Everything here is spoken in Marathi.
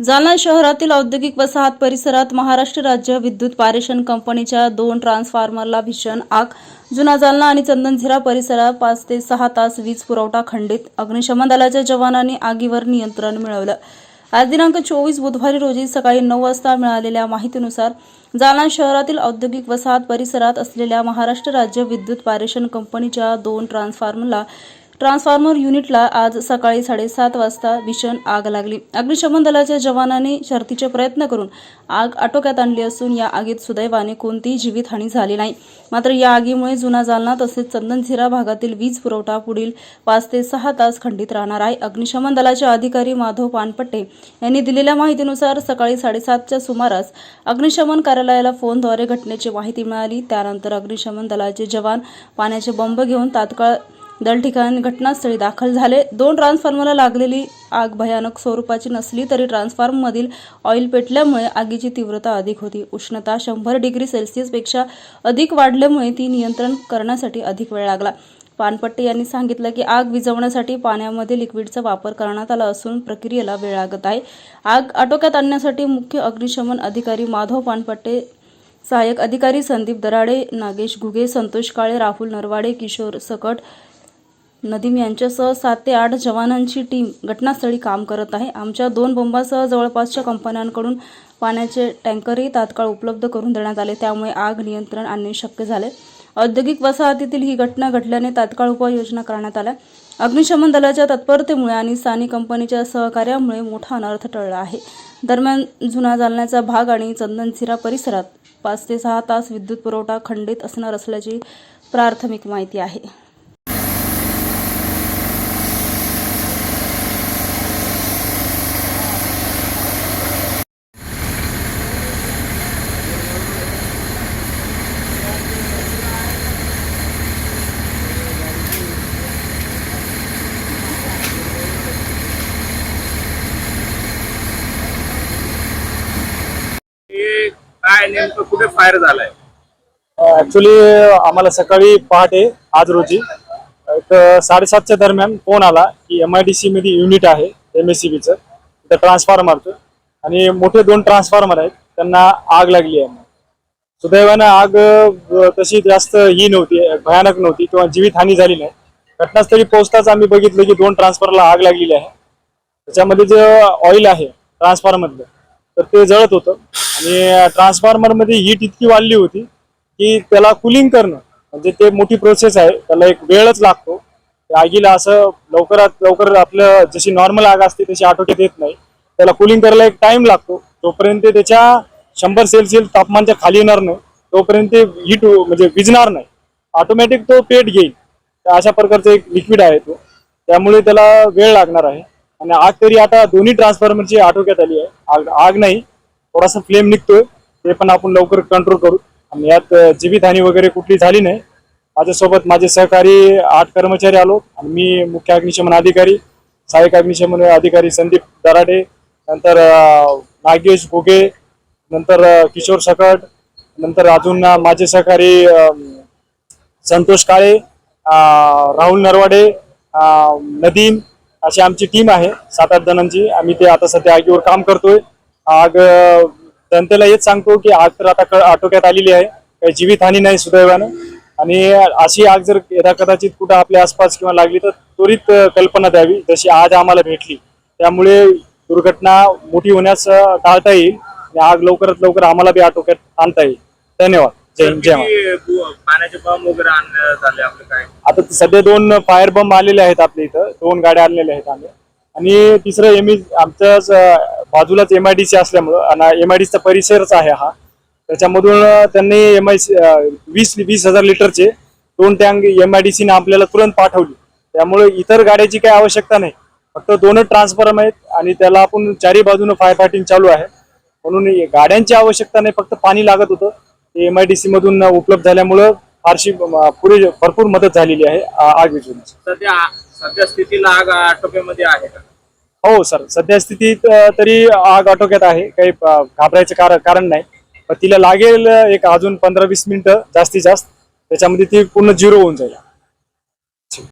जालना शहरातील औद्योगिक वसाहत परिसरात महाराष्ट्र राज्य विद्युत पारेषण कंपनीच्या दोन ट्रान्सफॉर्मरला भीषण आग. जुना जालना आणि चंदनझिरा परिसरात पाच ते सहा तास वीज पुरवठा खंडित. अग्निशमन दलाच्या जवानांनी आगीवर नियंत्रण मिळवलं. आज दिनांक चोवीस बुधवारी रोजी सकाळी नऊ वाजता मिळालेल्या माहितीनुसार जालना शहरातील औद्योगिक वसाहत परिसरात असलेल्या महाराष्ट्र राज्य विद्युत पारेषण कंपनीच्या दोन ट्रान्सफॉर्मरला ट्रान्सफॉर्मर युनिटला आज सकाळी साडेसात वाजता भीषण आग लागली. अग्निशमन दलाच्या जवानांनी शर्थीचे प्रयत्न करून आग आटोक्यात आणली असून या आगीत सुदैवाने कोणतीही जीवितहानी झाली नाही. मात्र या आगीमुळे जुना जालना तसेच चंदनझिरा भागातील वीज पुरवठा पुढील पाच ते सहा तास खंडित राहणार आहे. अग्निशमन दलाचे अधिकारी माधव पानपट्टे यांनी दिलेल्या माहितीनुसार सकाळी साडेसातच्या सुमारास अग्निशमन कार्यालयाला फोनद्वारे घटनेची माहिती मिळाली. त्यानंतर अग्निशमन दलाचे जवान पाण्याचे बंब घेऊन तात्काळ दल ठिकाणी घटनास्थळी दाखल झाले. दोन ट्रान्सफॉर्मरला लागलेली आग भयानक स्वरूपाची नसली तरी ट्रान्सफॉर्मरमधील ऑइल पेटल्यामुळे आगीची तीव्रता अधिक होती. उष्णता शंभर डिग्री सेल्सिअसपेक्षा अधिक वाढल्यामुळे ती नियंत्रण करण्यासाठी अधिक वेळ लागला. पानपट्टे यांनी सांगितलं की आग विझवण्यासाठी पाण्यामध्ये लिक्विडचा वापर करण्यात आला असून प्रक्रियेला वेळ लागत आहे. आग आटोक्यात आणण्यासाठी मुख्य अग्निशमन अधिकारी माधव पानपट्टे सहाय्यक अधिकारी संदीप दराडे नागेश घुगे संतोष काळे राहुल नरवाडे किशोर सकट नदीम यांच्यासह सात ते आठ जवानांची टीम घटनास्थळी काम करत आहे. आमच्या दोन बोंबासह जवळपासच्या कंपन्यांकडून पाण्याचे टँकरही तात्काळ उपलब्ध करून देण्यात आले. त्यामुळे आग नियंत्रण आणणे शक्य झाले. औद्योगिक वसाहतीतील ही घटना घडल्याने तात्काळ उपाययोजना करण्यात आल्या. अग्निशमन दलाच्या तत्परतेमुळे आणि स्थानिक कंपनीच्या सहकार्यामुळे मोठा अनर्थ टळला आहे. दरम्यान जुना जालन्याचा भाग आणि चंदनझिरा परिसरात पाच ते सहा तास विद्युत पुरवठा खंडित असणार असल्याची प्राथमिक माहिती आहे हे काय नेमकं कुठे फायर झालाय? ऍक्च्युली आम्हाला सकाळी पहाटे आज रोजी एक साडेसातच्या दरम्यान फोन आला की एम आय डी सी मध्ये युनिट आहे एम एस सी बीचं तिथं ट्रान्सफॉर्मरचं आणि मोठे दोन ट्रान्सफॉर्मर आहेत. त्यांना आग लागली आहे. सुदैवानं आग तशी जास्त ही नव्हती भयानक नव्हती किंवा जीवितहानी झाली नाही. घटनास्थळी पोहोचताच आम्ही बघितलं की दोन ट्रान्सफॉर्मरला आग लागलेली आहे. त्याच्यामध्ये जे ऑइल आहे ट्रान्सफॉर्मरमधलं तर ते जळत होतं. आणि ट्रान्सफॉर्मरमध्ये हीट इतकी वाढली होती की त्याला कुलिंग करणं म्हणजे ते मोठी प्रोसेस आहे. त्याला एक वेळच लागतो. त्या आगीला असं लवकरात लवकर आपलं जशी नॉर्मल आग असते तशी आटोक्यात येत नाही. त्याला कुलिंग करायला एक टाइम लागतो. तोपर्यंत ते त्याच्या शंभर सेल्सिअस तापमानच्या खाली येणार नाही तोपर्यंत ते हीट म्हणजे विजणार नाही. ऑटोमॅटिक तो पेट घेईल. तर अशा प्रकारचं एक लिक्विड आहे तो. त्यामुळे त्याला वेळ लागणार आहे. आणि आग तरी आता दोन्ही ट्रान्सफॉर्मरची आटोक्यात आली आहे. आग आग नाही थोडासा फ्लेम निघतोय ते पण आपण लवकर कंट्रोल करू. आणि यात जीवितहानी वगैरे कुठली झाली नाही. माझ्यासोबत माझे सहकारी आठ कर्मचारी आलो. आणि मी मुख्य अग्निशमन अधिकारी सहाय्यक अग्निशमन अधिकारी संदीप दराडे नंतर नागेश घुगे नंतर किशोर सकट नंतर अजून माझे सहकारी संतोष काळे राहुल नरवाडे नदीम अशी आमची टीम आहे. सात आठ जणांची. आम्ही ते आता सध्या आगीवर काम करतोय. आग जनतेला हेच सांगतो की आग तर आता क- आटोक्यात आलेली आहे. काही जीवितहानी नाही सुदैवानं. आणि अशी आग जर यदा कदाचित कुठं आपल्या आसपास किंवा लागली तर त्वरित कल्पना द्यावी. जशी आज आम्हाला भेटली. त्यामुळे दुर्घटना मोठी होण्यास टाळता येईल. आणि आग लवकरात लवकर आम्हाला बी आटोक्यात आणता येईल. धन्यवाद. जय पाण्याचे बॉम्ब वगैरे आपलं काय? आता सध्या दोन फायर बंब आलेले आहेत आपल्या इथं. दोन गाड्या आणलेल्या आहेत आम्ही. आणि तिसरं एम आमच्याच अं, बाजूलाच एम आय डी सी असल्यामुळं आणि एम आय डी सीचा परिसरच आहे हा. त्याच्यामधून त्यांनी एम आय वीस वीस हजार लिटरचे दोन टँक एम आय डी सीने आपल्याला तुरंत पाठवली. त्यामुळे इतर गाड्याची काही आवश्यकता नाही. फक्त दोनच ट्रान्सफॉर्म आहेत आणि त्याला आपण चारी बाजूने फायर फायटिंग चालू आहे. म्हणून गाड्यांची आवश्यकता नाही फक्त पाणी लागत होतं. ते एम आय डी सी मधून उपलब्ध झाल्यामुळं फारशी पुरे भरपूर मदत झालेली आहे आग विझवण्याची. सध्या सध्या स्थितीला आग आटोक्यामध्ये आहे का? हो सर. सध्या स्थितीत तरी आग आटोक्यात आहे. काही घाबरायचं कारण कारण नाही. पण तिला लागेल एक अजून पंधरा वीस मिनिटं जास्तीत जास्त. त्याच्यामध्ये ती पूर्ण झिरो होऊन जाईल.